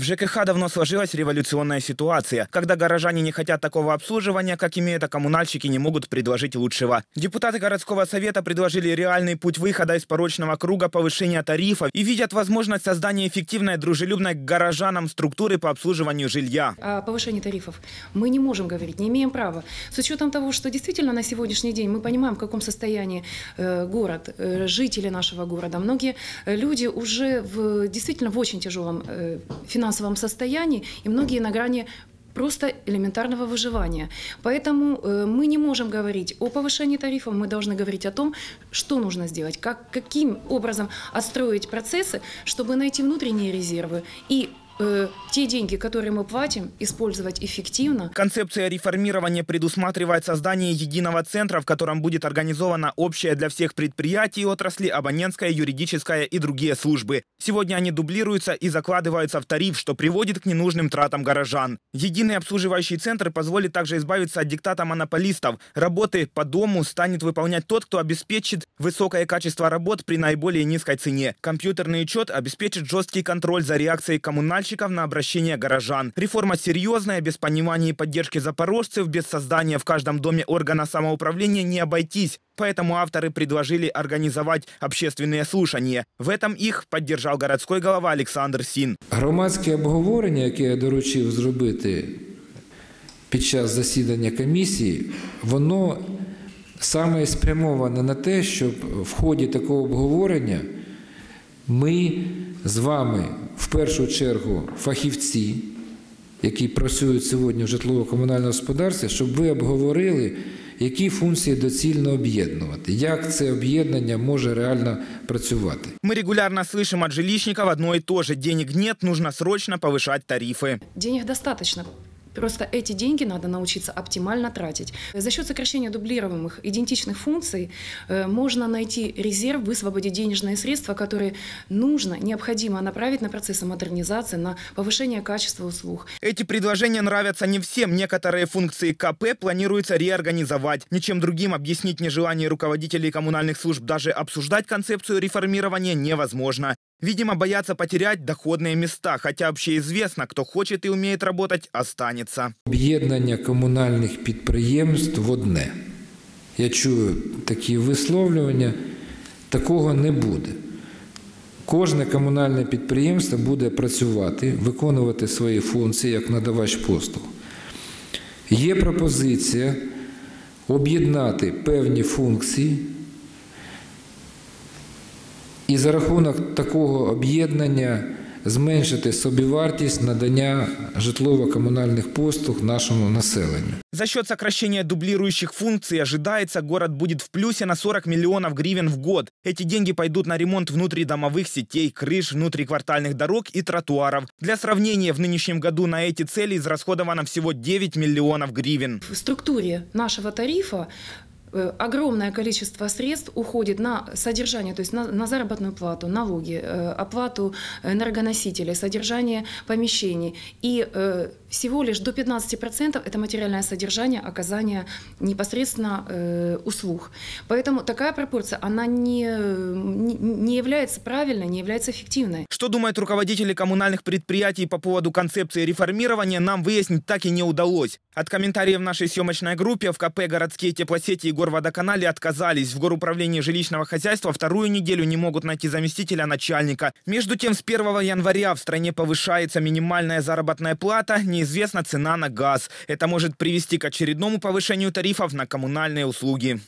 В ЖКХ давно сложилась революционная ситуация, когда горожане не хотят такого обслуживания, как имеют, а коммунальщики не могут предложить лучшего. Депутаты городского совета предложили реальный путь выхода из порочного круга повышения тарифов и видят возможность создания эффективной, дружелюбной к горожанам структуры по обслуживанию жилья. О повышении тарифов мы не можем говорить, не имеем права. С учетом того, что действительно на сегодняшний день мы понимаем, в каком состоянии э, город, э, жители нашего города. Многие э, люди уже в, действительно в очень тяжелом финансовом финансовом состоянии, и многие на грани просто элементарного выживания. Поэтому э, мы не можем говорить о повышении тарифов, мы должны говорить о том, что нужно сделать, как, каким образом отстроить процессы, чтобы найти внутренние резервы и э, те деньги, которые мы платим, использовать эффективно. Концепция реформирования предусматривает создание единого центра, в котором будет организована общая для всех предприятий и отрасли абонентская, юридическая и другие службы. Сегодня они дублируются и закладываются в тариф, что приводит к ненужным тратам горожан. Единый обслуживающий центр позволит также избавиться от диктата монополистов. Работы по дому станет выполнять тот, кто обеспечит высокое качество работ при наиболее низкой цене. Компьютерный учет обеспечит жесткий контроль за реакцией коммунальщиков заказчиков на обращение горожан. Реформа серьезная, без понимания и поддержки запорожцев, без создания в каждом доме органа самоуправления не обойтись. Поэтому авторы предложили организовать общественные слушания. В этом их поддержал городской голова Александр Син. Громадське обговорення, яке я доручив зробити під час засідання комісії, воно саме спрямоване на те, щоб в ході такого обговорення ми з вами в першу чергу фахівці, які працюють сьогодні в житлово-комунальному господарстві, щоб ви обговорили, які функції доцільно об'єднувати, як це об'єднання може реально працювати. Мы регулярно слышим от жилищников одно и то же. Денег нет, нужно срочно повышать тарифы. Денег достаточно. Просто эти деньги надо научиться оптимально тратить. За счет сокращения дублируемых идентичных функций э, можно найти резерв, высвободить денежные средства, которые нужно, необходимо направить на процессы модернизации, на повышение качества услуг. Эти предложения нравятся не всем. Некоторые функции КП планируется реорганизовать. Ничем другим объяснить нежелание руководителей коммунальных служб даже обсуждать концепцию реформирования невозможно. Видимо, боятся потерять доходные места, хотя общеизвестно, кто хочет и умеет работать, останется. Об'єднання комунальних підприємств в одне. Я чую такі висловлювання. Такого не буде. Кожне комунальне підприємство буде працювати, виконувати свої функції як надавач послуг. Є пропозиція об'єднати певні функції і за рахунок такого об'єднання зменшити собівартість надання житлово-комунальних послуг нашому населенню. За счет сокращения дублирующих функций ожидается, город будет в плюсе на 40 миллионов гривен в год. Эти деньги пойдут на ремонт внутридомовых сетей, крыш, внутриквартальных дорог и тротуаров. Для сравнения, в нынешнем году на эти цели израсходовано всего 9 миллионов гривен. В структуре нашего тарифа э, огромное количество средств уходит на содержание, то есть на, на заработную плату, налоги, э, оплату энергоносителей, содержание помещений. И э, всего лишь до 15% это материальное содержание оказания непосредственно э, услуг. Поэтому такая пропорция, она не, не, не является правильной, не является эффективной. Что думают руководители коммунальных предприятий по поводу концепции реформирования, нам выяснить так и не удалось. От комментариев нашей съемочной группе в КП «Городские теплосети» и горводоканале отказались. В горуправлении жилищного хозяйства вторую неделю не могут найти заместителя начальника. Между тем, с 1 января в стране повышается минимальная заработная плата, неизвестна цена на газ. Это может привести к очередному повышению тарифов на коммунальные услуги.